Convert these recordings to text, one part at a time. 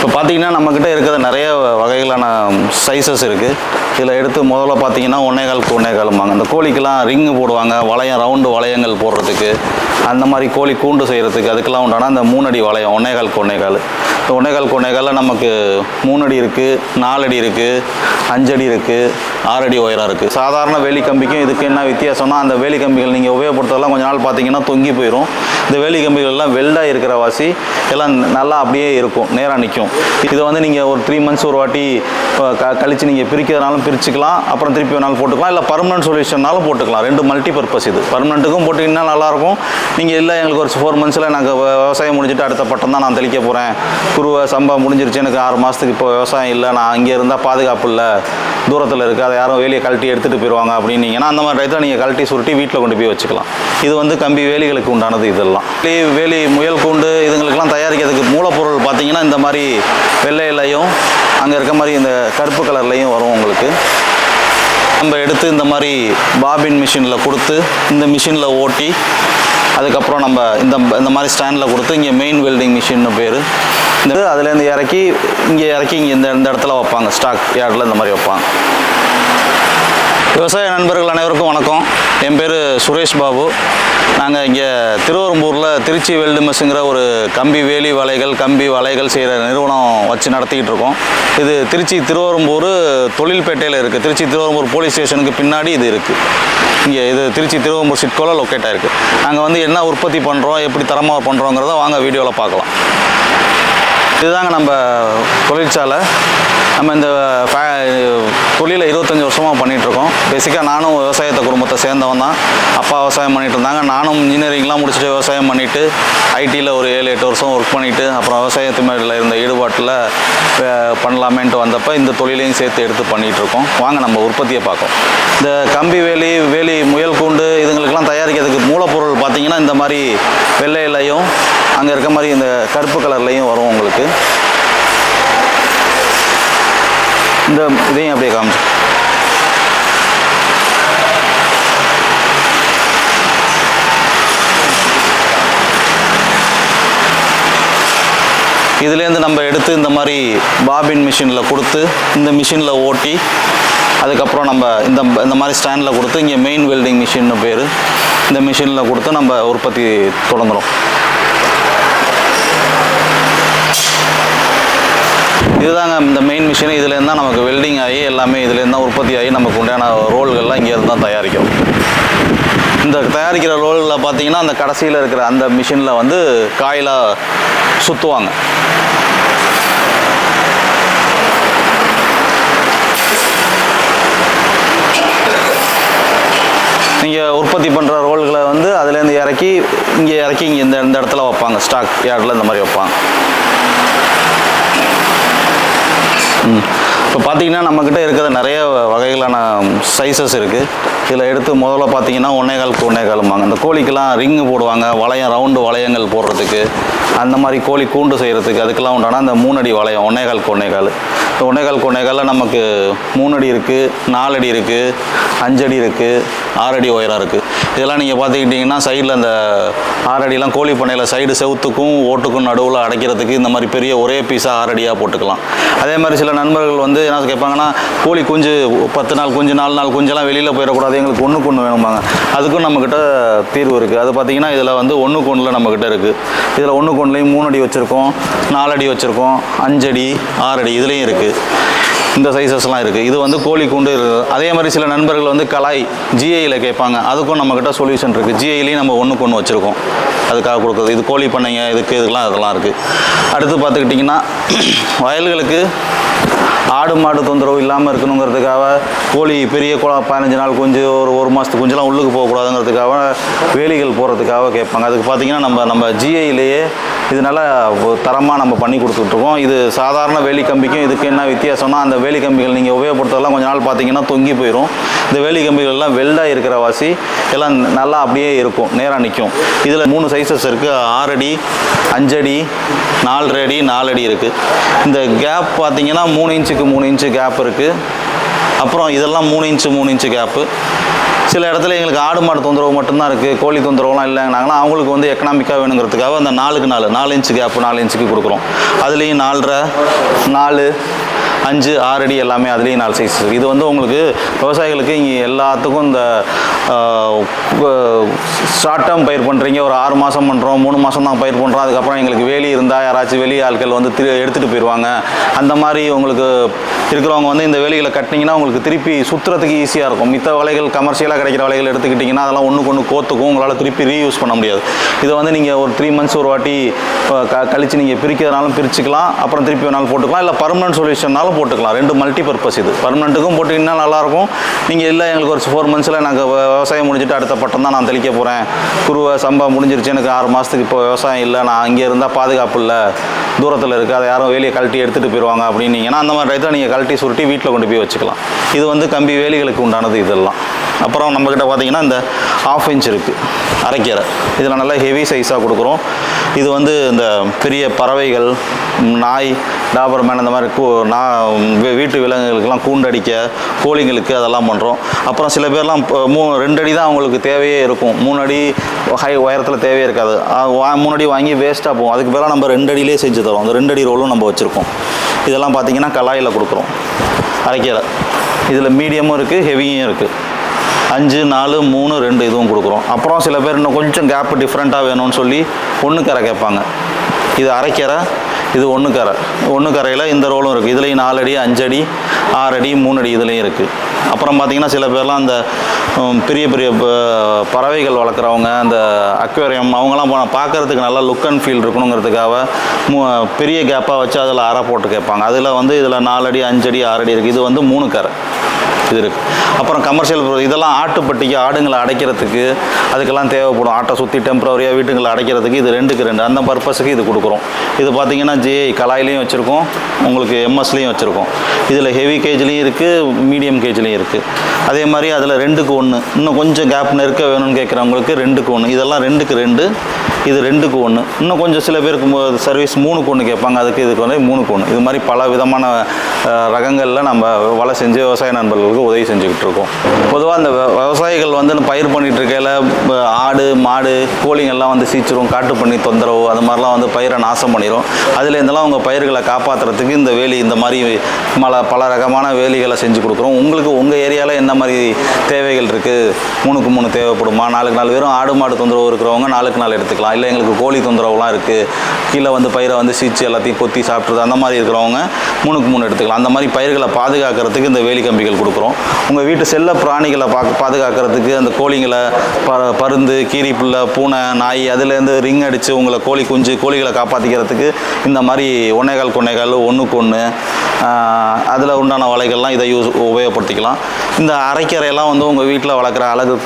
இப்போ பார்த்தீங்கன்னா நம்மக்கிட்ட இருக்கிற நிறைய வகைகளான சைஸஸ் இருக்குது இதில் எடுத்து முதல்ல பார்த்தீங்கன்னா ஒன்னேகாலுக்கு ஒன்னேகாலும்பாங்க அந்த கோழிக்கெல்லாம் ரிங்கு போடுவாங்க வளையம் ரவுண்டு வளையங்கள் போடுறதுக்கு. அந்த மாதிரி கோழி கூண்டு செய்கிறதுக்கு அதுக்கெல்லாம் உண்டான அந்த மூணடி வளையம் ஒன்னேகாலுக்கு ஒன்னேகால் இப்போ ஒன்னேகாலுக்கு ஒன்னேகாலில் நமக்கு மூணடி இருக்குது நாலடி இருக்குது அஞ்சடி இருக்குது ஆறடி உயரம் இருக்குது சாதாரண வேலி கம்பிக்கும் இதுக்கு என்ன வித்தியாசம்னா அந்த வேலி கம்பிகள் நீங்கள் உபயோகப்படுத்துறதெல்லாம் கொஞ்ச நாள் பார்த்தீங்கன்னா தொங்கி போயிடும் இந்த வேலி கம்பிகள் எல்லாம் வெல்டாக இருக்கிற வாசி எல்லாம் நல்லா அப்படியே இருக்கும் நேராக நிற்கும். இதை வந்து நீங்கள் ஒரு த்ரீ மந்த்ஸ் ஒரு வாட்டி க கழித்து நீங்கள் பிரிக்கிறதுனாலும் பிரிச்சுக்கலாம் அப்புறம் திருப்பி வேணாலும் போட்டுக்கலாம். இல்லை பர்மனன்ட் சொல்யூஷன்னாலும் போட்டுக்கலாம். ரெண்டு மல்டி பர்பஸ் இது பர்மனெண்ட்டுக்கும் போட்டிங்கன்னா நல்லாயிருக்கும். நீங்கள் இல்லை எங்களுக்கு ஒரு ஃபோர் மந்த்ஸில் நாங்கள் விவசாயம் முடிஞ்சுட்டு அடுத்த பட்டம் தான் நான் தெளிக்க போகிறேன் குருவை சம்பா முடிஞ்சிருச்சு. எனக்கு ஆறு மாதத்துக்கு இப்போ விவசாயம் இல்லை. நான் அங்கே இருந்தால் பாதுகாப்பு இல்லை. தூரத்தில் இருக்குது அதை யாரும் வேலியை கழட்டி எடுத்துகிட்டு போயிடுவாங்க அப்படின்னீங்கன்னா அந்த மாதிரி டயத்தில் நீங்கள் கழட்டி சுருட்டி வீட்டில் கொண்டு போய் வச்சுக்கலாம். இது வந்து கம்பி வேலிகளுக்கு உண்டானது இதெல்லாம். வேலி வேலி முயல் கூண்டு இதுங்களுக்கெல்லாம் தயாரிக்கிறதுக்கு மூலப்பொருள் பார்த்தீங்கன்னா இந்த மாதிரி வெள்ளையிலையும் அங்கே இருக்க மாதிரி இந்த கருப்பு கலர்லையும் வரும் உங்களுக்கு. நம்ம எடுத்து இந்த மாதிரி பாபின் மிஷினில் கொடுத்து இந்த மிஷினில் ஓட்டி அதுக்கப்புறம் நம்ம இந்த இந்த மாதிரி ஸ்டாண்டில் கொடுத்து இங்கே மெயின் வெல்டிங் மிஷின்னு பேர். இந்த அதுலேருந்து இறக்கி இங்கே இறக்கி இங்கே இந்த இந்த இடத்துல வைப்பாங்க. ஸ்டாக் யார்டில் இந்த மாதிரி வைப்பாங்க. விவசாய நண்பர்கள் அனைவருக்கும் வணக்கம். என் பேர் சுரேஷ் பாபு. நாங்கள் இங்கே திருவெரும்பூரில் திருச்சி வெல்டு மெஸ்ஸுங்கிற ஒரு கம்பி வேலி வலைகள் கம்பி வலைகள் செய்கிற நிறுவனம் வச்சு நடத்திக்கிட்டு இருக்கோம். இது திருச்சி திருவெரும்பூர் தொழில்பேட்டையில் இருக்குது திருச்சி திருவெரும்பூர் போலீஸ் ஸ்டேஷனுக்கு பின்னாடி இது இருக்குது இங்கே இது திருச்சி திருவெரும்பூர் சிட்கோவில் லொக்கேட் ஆகிருக்கு நாங்கள் வந்து என்ன உற்பத்தி பண்ணுறோம் எப்படி தரமாக பண்ணுறோங்கிறத வாங்க வீடியோவில் பார்க்கலாம். இதுதாங்க நம்ம தொழிற்சாலை. நம்ம இந்த ஃபே தொழிலை இருபத்தஞ்சி வருஷமாக பண்ணிகிட்ருக்கோம் பேசிக்காக நானும் விவசாயத்தை குடும்பத்தை சேர்ந்தவன் தான். அப்பா விவசாயம் பண்ணிகிட்டு இருந்தாங்க. நானும் இன்ஜினியரிங்லாம் முடிச்சுட்டு விவசாயம் பண்ணிவிட்டு ஐடியில் ஒரு ஏழு எட்டு வருஷம் ஒர்க் பண்ணிவிட்டு அப்புறம் விவசாயத்து மேலே இருந்த ஈடுபாட்டில் பண்ணலாமேன்ட்டு வந்தப்போ இந்த தொழிலையும் சேர்த்து எடுத்து பண்ணிகிட்ருக்கோம் வாங்க நம்ம உற்பத்தியை பார்க்கோம். இந்த கம்பி வேலி வேலி முயல் கூண்டு இதுங்களுக்கெல்லாம் தயாரிக்கிறதுக்கு மூலப்பொருள் பார்த்திங்கன்னா இந்த மாதிரி வெள்ளையிலையும் அங்கே இருக்க மாதிரி இந்த கருப்பு கலர்லையும் வரும் உங்களுக்கு. இந்த இதையும் அப்படியே காமிச்சு. இதுலேருந்து நம்ம எடுத்து இந்த மாதிரி பாபின் மிஷினில் கொடுத்து இந்த மிஷினில் ஓட்டி அதுக்கப்புறம் நம்ம இந்த இந்த மாதிரி ஸ்டாண்டில் கொடுத்து இங்கே மெயின் வெல்டிங் மிஷின்னு பேர் இந்த மிஷினில் கொடுத்து நம்ம உற்பத்தி தொடங்குறோம். இதுதாங்க இந்த மெயின் மிஷின் இதுலேருந்து தான் நமக்கு வெல்டிங் ஆகி எல்லாமே இதுலேருந்து தான் உற்பத்தி ஆகி நமக்கு உண்டான ரோல்கள்லாம் இங்கேருந்து தான் தயாரிக்கும் இந்த தயாரிக்கிற ரோல்களில் பார்த்தீங்கன்னா அந்த கடைசியில் இருக்கிற அந்த மிஷினில் வந்து காயிலாக சுற்றுவாங்க நீங்கள் உற்பத்தி பண்ணுற ரோல்களை வந்து அதுலேருந்து இறக்கி இங்கே இறக்கி இங்கே இந்த இந்த இடத்துல வைப்பாங்க. ஸ்டாக் யார்டில் இந்த மாதிரி வைப்பாங்க. and இப்போ பார்த்தீங்கன்னா நம்மக்கிட்ட இருக்கிற நிறைய வகைகளான சைஸஸ் இருக்குது இதில் எடுத்து முதல்ல பார்த்தீங்கன்னா ஒன்னேகாலுக்கு ஒன்னேகாலும்பாங்க அந்த கோழிக்கெல்லாம் ரிங்கு போடுவாங்க. வளையம் ரவுண்டு வளையங்கள் போடுறதுக்கு. அந்த மாதிரி கோழி கூண்டு செய்கிறதுக்கு அதுக்கெல்லாம் உண்டான அந்த மூணடி வளையம் ஒன்னேகாலுக்கு ஒன்னேகால் இப்போ ஒன்னேகாலுக்கு ஒன்னேகாலில் நமக்கு மூணடி இருக்குது நாலடி இருக்குது அஞ்சடி இருக்குது ஆறடி உயரம் இருக்குது இதெல்லாம் நீங்கள் பார்த்துக்கிட்டிங்கன்னா சைடில் அந்த ஆறடிலாம் கோழி பண்ணையில் சைடு செவுத்துக்கும் ஓட்டுக்கும் நடுவில் அடைக்கிறதுக்கு இந்த மாதிரி பெரிய ஒரே பீஸாக ஆறடியாக போட்டுக்கலாம். அதே மாதிரி சில நண்பர்கள் வந்து என்ன கேட்பாங்கன்னா கோழி குஞ்சு பத்து நாள் குஞ்சு நாலு நாள் குஞ்செல்லாம் வெளியில் போயிடக்கூடாது எங்களுக்கு ஒன்றுக்கு ஒன்று வேணும்பாங்க. அதுக்கும் நம்மக்கிட்ட தீர்வு இருக்குது அது பார்த்தீங்கன்னா இதில் வந்து ஒன்று கொண்டில் நம்மக்கிட்ட இருக்குது இதில் ஒன்று கொண்டுலேயும் மூணு அடி வச்சுருக்கோம் நாலடி வச்சுருக்கோம் அஞ்சடி ஆறடி இதுலேயும் இருக்குது இந்த சைஸஸ்லாம் இருக்குது இது வந்து கோழி கூண்டு இருக்குது. அதே மாதிரி சில நண்பர்கள் வந்து கலாய் ஜிஐயில் கேட்பாங்க. அதுக்கும் நம்மக்கிட்ட சொல்யூஷன் இருக்குது ஜிஐலையும் நம்ம ஒன்று கொண்டு வச்சுருக்கோம். அதுக்காக கொடுக்குறது. இது கோழி பண்ணைங்க இதுக்கு இதுக்கெல்லாம் அதெல்லாம் இருக்குது அடுத்து பார்த்துக்கிட்டிங்கன்னா வயல்களுக்கு ஆடு மாடு தொந்தரவு இல்லாமல் இருக்கணுங்கிறதுக்காக கோழி பெரிய குழா பதினஞ்சு நாள் குஞ்சு ஒரு ஒரு மாதத்துக்கு கொஞ்சம்லாம் உள்ளுக்கு போகக்கூடாதுங்கிறதுக்காக வேலிகள் போகிறதுக்காக கேட்பாங்க. அதுக்கு பார்த்தீங்கன்னா நம்ம நம்ம ஜிஐலேயே இது நல்லா தரமாக நம்ம பண்ணி கொடுத்துட்ருக்கோம். இது சாதாரண வேலி கம்பிக்கும் இதுக்கு என்ன வித்தியாசம்னா அந்த வேலி கம்பிகள் நீங்கள் உபயோகப்படுத்துறதெல்லாம் கொஞ்ச நாள் பார்த்தீங்கன்னா தொங்கி போயிடும் இந்த வேலி கம்பிகள் எல்லாம் வெல்டாக இருக்கிற வாசி எல்லாம் நல்லா அப்படியே இருக்கும் நேராக நிற்கும் இதில் மூணு சைஸஸ் இருக்குது ஆறடி அஞ்சடி நாலரை அடி நாலடி இருக்குது இந்த கேப் பார்த்தீங்கன்னா மூணு இன்ச்சுக்கு மூணு இன்ச்சு கேப் இருக்குது அப்புறம் இதெல்லாம் மூணு இன்ச்சு மூணு இன்ச்சு கேப்பு சில இடத்துல எங்களுக்கு ஆடு மாடு தொந்தரவு மட்டும்தான் இருக்குது கோழி தொந்தரவுலாம் இல்லைங்கனாங்கன்னா அவங்களுக்கு வந்து எக்கனாமிக்காக வேணுங்கிறதுக்காக அந்த நாலுக்கு நாலு நாலு இன்ச்சு அப்போ நாலு இன்ச்சுக்கு கொடுக்குறோம். அதுலேயும் நாலரை நாலு அஞ்சு ஆறு அடி எல்லாமே அதுலேயும் நாலு சைஸ் இது வந்து உங்களுக்கு விவசாயிகளுக்கு இங்கே எல்லாத்துக்கும் இந்த ஷார்ட் டேர்ம் பயிர் பண்ணுறீங்க ஒரு ஆறு மாதம் பண்ணுறோம் மூணு மாதம் தான் பயிர் பண்ணுறோம் அதுக்கப்புறம் எங்களுக்கு வேலி இருந்தால் யாராச்சும் வெளி ஆட்கள் வந்து திரு எடுத்துகிட்டு போயிடுவாங்க அந்த மாதிரி உங்களுக்கு இருக்கிறவங்க வந்து இந்த வேலிகளை கட்டினீங்கன்னா உங்களுக்கு திருப்பி சுற்றுறதுக்கு ஈஸியாக இருக்கும். மித்த வலைகள் கமர்ஷியலாக கிடைக்கிற வலைகள் எடுத்துக்கிட்டிங்கன்னா அதெல்லாம் ஒன்றுக்கு ஒன்று கோத்துக்கும் உங்களால் திருப்பி ரீயூஸ் பண்ண முடியாது. இதை வந்து நீங்கள் ஒரு த்ரீ மந்த்ஸ் ஒரு வாட்டி க கழிச்சு நீங்கள் பிரிக்கிறதுனாலும் பிரிச்சுக்கலாம் அப்புறம் திருப்பி வேணாலும் போட்டுக்கலாம் இல்லை பர்மனன்ட் சொல்யூஷன்னாலும் போட்டுக்கலாம். ரெண்டு மல்டி பர்பஸ் இது பர்மனெண்ட்டுக்கும் போட்டிங்கன்னா நல்லாயிருக்கும். நீங்கள் இல்லை எங்களுக்கு ஒரு ஃபோர் மந்த்ஸில் நாங்கள் விவசாயம் முடிஞ்சுட்டு அடுத்த பட்டம் தான் நான் தெளிக்க போகிறேன் குருவை சம்பா முடிஞ்சிருச்சு எனக்கு ஆறு மாதத்துக்கு இப்போ விவசாயம் இல்லை நான் அங்கே இருந்தால் பாதுகாப்பு இல்லை தூரத்தில் இருக்குது அதை யாரும் வேலியை கழட்டி எடுத்துகிட்டு போயிடுவாங்க அப்படின்னீங்கன்னா அந்த மாதிரி டைத்தில் நீங்கள் கழட்டி சுருட்டி வீட்டில் கொண்டு போய் வச்சுக்கலாம். இது வந்து கம்பி வேலிகளுக்கு உண்டானது இதெல்லாம். அப்புறம் நம்மக்கிட்ட பார்த்தீங்கன்னா இந்த ஆஃப் இன்ச் இருக்குது அரைக்கீரை இதில் நல்லா ஹெவி சைஸாக கொடுக்குறோம். இது வந்து இந்த பெரிய பறவைகள் நாய் நாய் டாபர்மேன் அந்த மாதிரி கூ நான் வீட்டு விலங்குகளுக்கெல்லாம் கூண்டடிக்க கோழிங்களுக்கு அதெல்லாம் பண்ணுறோம் அப்புறம் சில பேர்லாம் இப்போ மூ ரெண்டு அடி தான் அவங்களுக்கு தேவையே இருக்கும். மூணு அடி ஹை உயரத்தில் தேவையே இருக்காது. வா மூணு அடி வாங்கி வேஸ்ட்டாக போகும். அதுக்கு பேராக நம்ம ரெண்டு அடியிலே செஞ்சு தரோம். அந்த ரெண்டு அடி ரோலும் நம்ம வச்சுருக்கோம். இதெல்லாம் பார்த்தீங்கன்னா கலாயில் கொடுக்குறோம். அரைக்கீரை இதில் மீடியமும் இருக்குது ஹெவியும் இருக்குது அஞ்சு நாலு மூணு ரெண்டு இதுவும் கொடுக்குறோம். அப்புறம் சில பேர் இன்னும் கொஞ்சம் கேப் டிஃப்ரெண்ட்டாக வேணும்னு சொல்லி ஒன்று கரை கேட்பாங்க. இது அரைக்கரை இது ஒன்று கரை. ஒன்று கரையில் இந்த ரோலும் இருக்குது இதுலேயும் நாலு அடி ஆறடி மூணடி இதுலேயும் இருக்குது அப்புறம் பார்த்திங்கன்னா சில பேர்லாம் அந்த பெரிய பெரிய ப- பறவைகள் வளர்க்குறவங்க அந்த அக்வேரியம் அவங்களாம் போனால் பார்க்கறதுக்கு நல்லா லுக் அண்ட் ஃபீல் இருக்கணுங்கிறதுக்காக பெரிய கேப்பாக வச்சு அதில் அரை போட்டு கேட்பாங்க. அதில் வந்து இதில் நாலடி அஞ்சடி ஆறடி இருக்குது இது வந்து மூணு கரை. இது இருக்குது அப்புறம் கமர்ஷியல் இதெல்லாம் ஆட்டுப்பட்டிக்கு ஆடுங்களை அடைக்கிறதுக்கு அதுக்கெல்லாம் தேவைப்படும். ஆட்டை சுற்றி டெம்பரவரியாக வீட்டுங்களை அடைக்கிறதுக்கு இது ரெண்டுக்கு ரெண்டு. அந்த பர்பஸுக்கு இது கொடுக்குறோம். இது பார்த்திங்கன்னா ஜேஐ கலாயிலையும் வச்சுருக்கோம். உங்களுக்கு எம்எஸ்லேயும் வச்சுருக்கோம். இதில் ஹெவி கேஜ்லேயும் இருக்குது மீடியம் கேஜ்லேயும் இருக்குது அதே மாதிரி அதில் ரெண்டுக்கு ஒன்று இன்னும் கொஞ்சம் கேப் நெருக்க வேணும்னு கேட்குறவங்களுக்கு ரெண்டுக்கு ஒன்று இதெல்லாம் ரெண்டுக்கு ரெண்டு. இது ரெண்டுக்கு ஒன்று இன்னும் கொஞ்சம் சில பேருக்கு சர்வீஸ் மூணுக்கு ஒன்று கேட்பாங்க. அதுக்கு இதுக்கு வந்து மூணுக்கு ஒன்று இது மாதிரி பல விதமான ரகங்களில் நம்ம வலை செஞ்சு விவசாய நண்பர்களுக்கு உதவி செஞ்சுக்கிட்டு இருக்கோம். பொதுவாக அந்த விவசாயிகள் வந்து பயிர் பண்ணிகிட்டு இருக்கையில் ஆடு மாடு கோழிங்கள்லாம் வந்து சீச்சிரும். காட்டு பண்ணி தொந்தரவு அது மாதிரிலாம் வந்து பயிரை நாசம் பண்ணிடும் அதில் இருந்தெல்லாம் உங்கள் பயிர்களை காப்பாற்றுறதுக்கு இந்த வேலி இந்த மாதிரி மல பல ரகமான வேலிகளை செஞ்சு கொடுக்குறோம். உங்களுக்கு உங்கள் ஏரியாவில் என்ன மாதிரி தேவைகள் இருக்குது மூணுக்கு மூணு தேவைப்படுமா? நாளுக்கு நாலு வெறும் ஆடு மாடு தொந்தரவு இருக்கிறவங்க நாளுக்கு நாள் எடுத்துக்கலாம். இல்லை எங்களுக்கு கோழி தொந்தரவுலாம் இருக்குது கீழே வந்து பயிரை வந்து சீச்சு எல்லாத்தையும் கொத்தி சாப்பிட்றது அந்த மாதிரி இருக்கிறவங்க மூணுக்கு மூணு எடுத்துக்கலாம். அந்த மாதிரி பயிர்களை பாதுகாக்கிறதுக்கு இந்த வேலி கம்பிகள் கொடுக்குறோம். உங்கள் வீட்டு செல்ல பிராணிகளை பா பாதுகாக்கிறதுக்கு அந்த கோழிங்களை ப பருந்து கீரி புல்லை பூனை நாய் அதுலேருந்து ரிங் அடித்து உங்களை கோழி குஞ்சு கோழிகளை காப்பாற்றிக்கிறதுக்கு இந்த மாதிரி ஒன்னேகால் கொன்னைகால் ஒன்றுக்கு ஒன்று அதில் உண்டான வலைகள்லாம் இதை யூஸ் உபயோகப்படுத்திக்கலாம். இந்த அரைக்கரையெல்லாம் வந்து உங்கள் வீட்டில் வளர்க்குற அழகு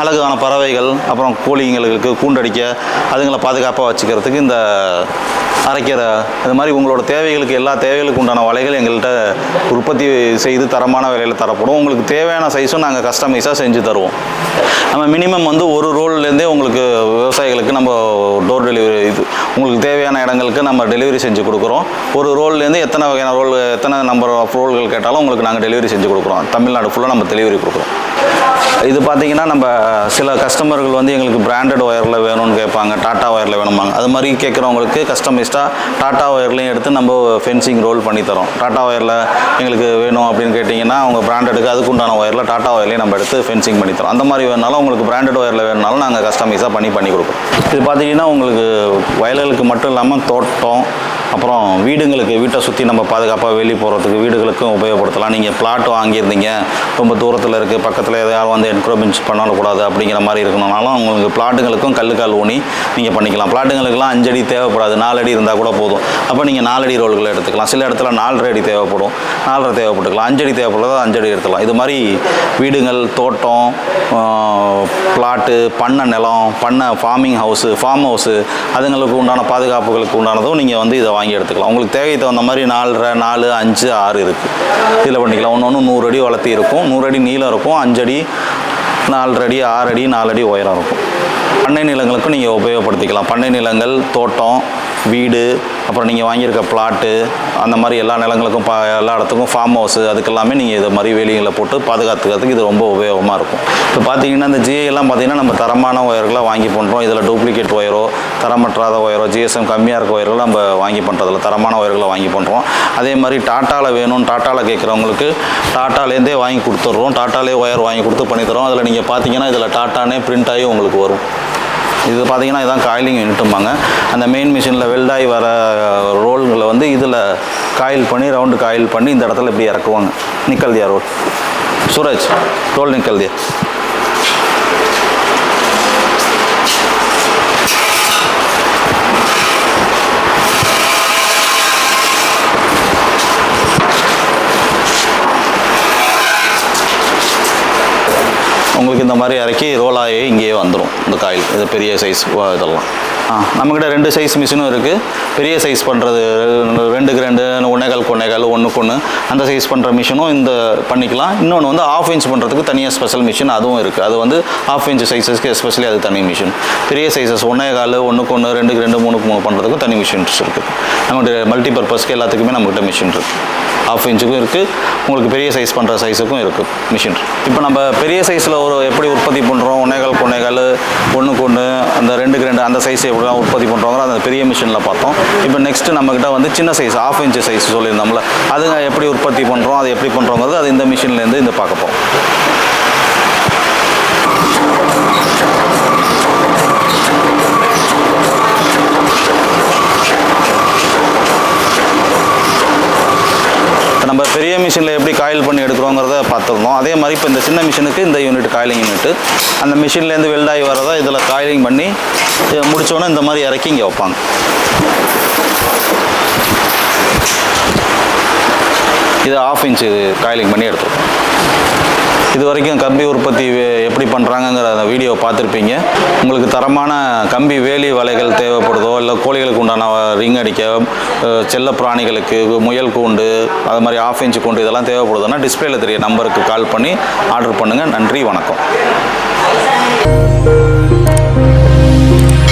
அழகான பறவைகள் அப்புறம் கோழிங்களுக்கு கூண்டடிக்க அதுங்களை பாதுகாப்பாக வச்சுக்கிறதுக்கு இந்த அரைக்கரை அது மாதிரி உங்களோட தேவைகளுக்கு எல்லா தேவைகளுக்கு உண்டான வலைகள் எங்கள்கிட்ட உற்பத்தி செய்து தரமான விலையில் தரப்படும். உங்களுக்கு தேவையான சைஸும் நாங்கள் கஸ்டமைஸாக செஞ்சு தருவோம். நம்ம மினிமம் வந்து ஒரு ரோல்லேருந்தே உங்களுக்கு விவசாயிகளுக்கு நம்ம டோர் டெலிவரி இது உங்களுக்கு தேவையான இடங்களுக்கு நம்ம டெலிவரி செஞ்சு கொடுக்குறோம். ஒரு ரோல்லேருந்து எத்தனை வகையான ரோல் எத்தனை நம்பர் ஆஃப் ரோல்கள் கேட்டாலும் உங்களுக்கு நாங்கள் டெலிவரி செஞ்சு கொடுக்குறோம். தமிழ்நாடு ஃபுல்லாக நம்ம டெலிவரி கொடுக்குறோம். இது பார்த்தீங்கன்னா நம்ம சில கஸ்டமர்கள் வந்து எங்களுக்கு பிராண்டட் ஒயரில் வேணும்னு கேட்பாங்க டாட்டா ஒயரில் வேணுமாங்க அது மாதிரி கேட்குறவங்களுக்கு கஸ்டமைஸ்டாக டாட்டா ஒயர்லையும் எடுத்து நம்ம ஃபென்சிங் ரோல் பண்ணித்தரோம் டாட்டா ஒயரில் எங்களுக்கு வேணும் அப்படின்னு கேட்டிங்கன்னா அவங்க பிராண்டடுக்கு அதுக்குண்டான ஒயரில் டாட்டா ஒயர்லையும் நம்ம எடுத்து ஃபென்சிங் பண்ணித்தரோம் அந்த மாதிரி வேணுனாலும் உங்களுக்கு பிராண்டட் ஒயரில் வேணுனாலும் நாங்கள் கஸ்டமைஸாக பண்ணி பண்ணி கொடுப்போம் இது பார்த்தீங்கன்னா உங்களுக்கு வயல்களுக்கு மட்டும் இல்லாமல் தோட்டம் அப்புறம் வீடுங்களுக்கு வீட்டை சுற்றி நம்ம பாதுகாப்பாக வெளியே போகிறதுக்கு வீடுகளுக்கும் உபயோகப்படுத்தலாம். நீங்கள் பிளாட் வாங்கியிருந்தீங்க. ரொம்ப தூரத்தில் இருக்குது பக்கத்தில் யாரும் வந்து என்க்ரோமெண்ட்ஸ் பண்ணக்கூடாது அப்படிங்கிற மாதிரி இருக்கணும்னாலும் உங்களுக்கு பிளாட்டுங்களுக்கும் கல்லுக்கால் ஊனி நீங்கள் பண்ணிக்கலாம். பிளாட்டுங்களுக்குலாம் அஞ்சடி தேவைப்படாது. நாலடி இருந்தால் கூட போதும். அப்போ நீங்கள் நாலடி ரோல்களை எடுத்துக்கலாம். சில இடத்துல நாலரை அடி தேவைப்படும். நாலரை தேவைப்பட்டுக்கலாம். அஞ்சடி தேவைப்படுறது அஞ்சடி எடுத்துக்கலாம். இது மாதிரி வீடுகள் தோட்டம் பிளாட்டு பண்ணை நிலம் பண்ணை ஃபார்மிங் ஹவுஸு ஃபார்ம் ஹவுஸு அதுங்களுக்கு உண்டான பாதுகாப்புகளுக்கு உண்டானதும் நீங்கள் வந்து இதை வாங்கி வாங்கி எடுத்துக்கலாம். உங்களுக்கு தேவைக்கு தகுந்த மாதிரி நாலரை நாலு அஞ்சு ஆறு இருக்குது இதில் பண்ணிக்கலாம். ஒன்று ஒன்று நூறு அடி வளர்த்தி இருக்கும். நூறு அடி நீளம் இருக்கும். அஞ்சடி நாலரடி அடி நாலடி உயரம் இருக்கும். பண்ணை நிலங்களுக்கும் நீங்கள் உபயோகப்படுத்திக்கலாம். பண்ணை நிலங்கள் தோட்டம் வீடு அப்புறம் நீங்கள் வாங்கியிருக்க பிளாட்டு அந்த மாதிரி எல்லா நிலங்களுக்கும் பா எல்லா இடத்துக்கும் ஃபார்ம் ஹவுஸு அதுக்கெல்லாமே நீங்கள் இது மாதிரி வேலிகளை போட்டு பாதுகாத்துக்கிறதுக்கு இது ரொம்ப உபயோகமாக இருக்கும். இப்போ பார்த்தீங்கன்னா இந்த ஜிஐ எல்லாம் பார்த்தீங்கன்னா நம்ம தரமான ஒயர்களை வாங்கி பண்ணுறோம் இதில் டூப்ளிகேட் ஒயரோ தரமற்றாத ஒயரோ ஜிஎஸ்எம் கம்மியாக இருக்க ஒயர்கள் நம்ம வாங்கி பண்ணுறதில்ல தரமான ஒயர்களை வாங்கி பண்ணுறோம் அதே மாதிரி டாட்டாவில் வேணும்னு டாட்டாவில் கேட்குறவங்களுக்கு டாட்டாலேருந்தே வாங்கி கொடுத்துட்றோம். டாட்டாலே ஒயர் வாங்கி கொடுத்து பண்ணித்தரோம் அதில் நீங்கள் பார்த்தீங்கன்னா இதில் டாட்டானே பிரிண்ட் ஆகி உங்களுக்கு வரும். இது பார்த்தீங்கன்னா இதான் காயிலிங் யூனிட்டும்பாங்க அந்த மெயின் மிஷினில் வெல்டாகி வர ரோல்களை வந்து இதில் காயில் பண்ணி ரவுண்டு காயில் பண்ணி இந்த இடத்துல இப்படி இறக்குவாங்க. நிக்கல் தியா ரோல். சூரஜ் ரோல் நிக்கல் தியா. உங்களுக்கு இந்த மாதிரி இறக்கி ரோல் ஆகி இங்கேயே வந்துடும் இந்த காயில் இது பெரிய சைஸ் இதெல்லாம். ஆ நம்மக்கிட்ட ரெண்டு சைஸ் மிஷினும் இருக்குது பெரிய சைஸ் பண்ணுறது ரெண்டுக்கு ரெண்டு ஒன்னேகால் கொன்னேகால் ஒன்றுக்கு ஒன்று அந்த சைஸ் பண்ணுற மிஷினும் இந்த பண்ணிக்கலாம். இன்னொன்று வந்து ஆஃப் இன்ச் பண்ணுறதுக்கு தனியாக ஸ்பெஷல் மிஷின் அதுவும் இருக்குது அது வந்து ஆஃப் இன்ச் சைஸஸ்க்கு எஸ்பெஷலி அது தனி மிஷின் பெரிய சைஸஸ் ஒன்னேகால் ஒன்றுக்கு ஒன்று ரெண்டுக்கு ரெண்டு மூணுக்கு மூணு பண்ணுறதுக்கும் தனி மிஷின்ஸ் இருக்குது நம்மகிட்ட மல்டி பர்பஸ்க்கு எல்லாத்துக்குமே நம்மகிட்ட மிஷின் இருக்குது ஆஃப் இன்ச்சுக்கும் இருக்குது உங்களுக்கு பெரிய சைஸ் பண்ணுற சைஸுக்கும் இருக்குது மிஷின் இப்போ நம்ம பெரிய சைஸில் ஒரு எப்படி உற்பத்தி பண்ணுறோம் ஒன்னேகால் கொன்னேகால் ஒன்றுக்கு ஒன்று அந்த ரெண்டுக்கு ரெண்டு அந்த சைஸ் எப்படிலாம் உற்பத்தி பண்ணுறோங்கிற அந்த பெரிய மிஷினில் பார்த்தோம். இப்போ நெக்ஸ்ட்டு நம்மக்கிட்ட வந்து சின்ன சைஸ் ஆஃப் இன்ச்சு சைஸ் சொல்லியிருந்தோம்ல அதுங்க எப்படி உற்பத்தி பண்ணுறோம் அது எப்படி பண்ணுறோங்கிறது அது இந்த மிஷின்லேருந்து இந்த பார்க்க போகிறோம் பெரிய மிஷினில் எப்படி காயில் பண்ணி எடுக்கிறோங்கிறத பார்த்துருந்தோம் அதே மாதிரி இப்போ இந்த சின்ன மிஷினுக்கு இந்த யூனிட் காயிலிங் யூனிட் அந்த மிஷின்லேருந்து வெல்டாகி வரதை இதில் காயிலிங் பண்ணி இதை இந்த மாதிரி இறக்கி இங்கே வைப்பாங்க. இது ஆஃப் இன்ச்சு காயிலிங் பண்ணி எடுத்துருக்கோம் இது வரைக்கும் கம்பி உற்பத்தி எப்படி பண்ணுறாங்கங்கிற அந்த வீடியோ பார்த்துருப்பீங்க. உங்களுக்கு தரமான கம்பி வேலி வலைகள் தேவைப்படுதோ இல்லை கோழிகளுக்கு உண்டான ரிங் அடிக்க செல்ல பிராணிகளுக்கு முயல் கூண்டு அது மாதிரி ஆஃப் இன்ச் கூண்டு இதெல்லாம் தேவைப்படுதுன்னா டிஸ்பிளேல தெரிய நம்பருக்கு கால் பண்ணி ஆர்டர் பண்ணுங்கள் நன்றி வணக்கம்.